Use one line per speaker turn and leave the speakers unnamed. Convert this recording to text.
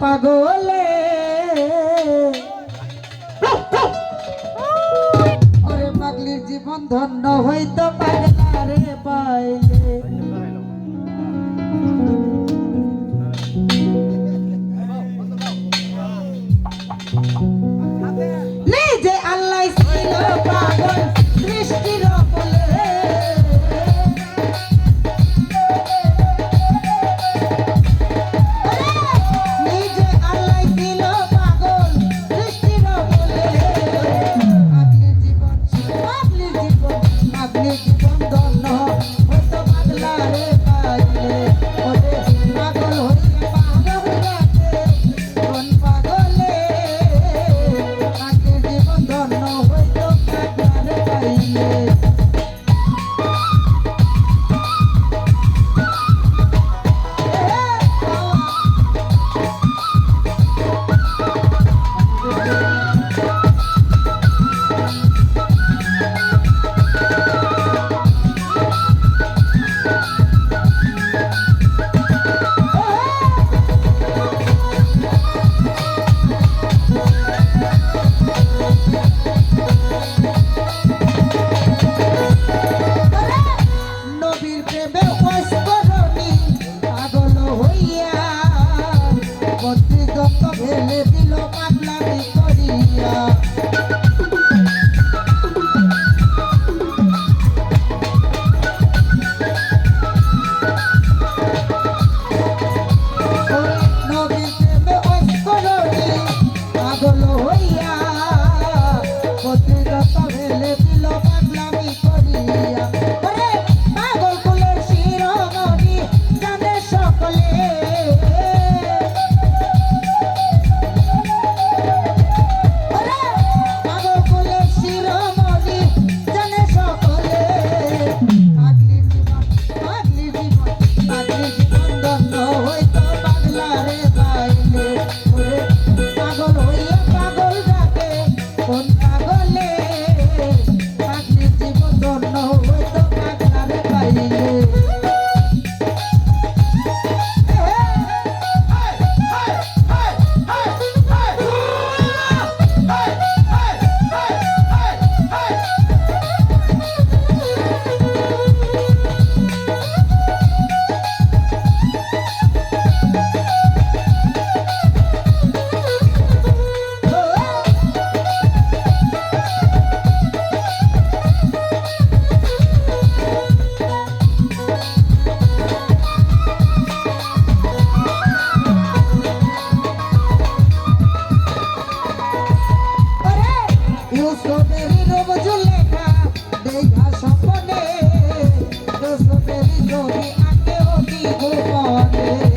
পাগলে। ওরে পাগলির জীবন ধন্য হইতো পাগলারে পাইলে। in Amém.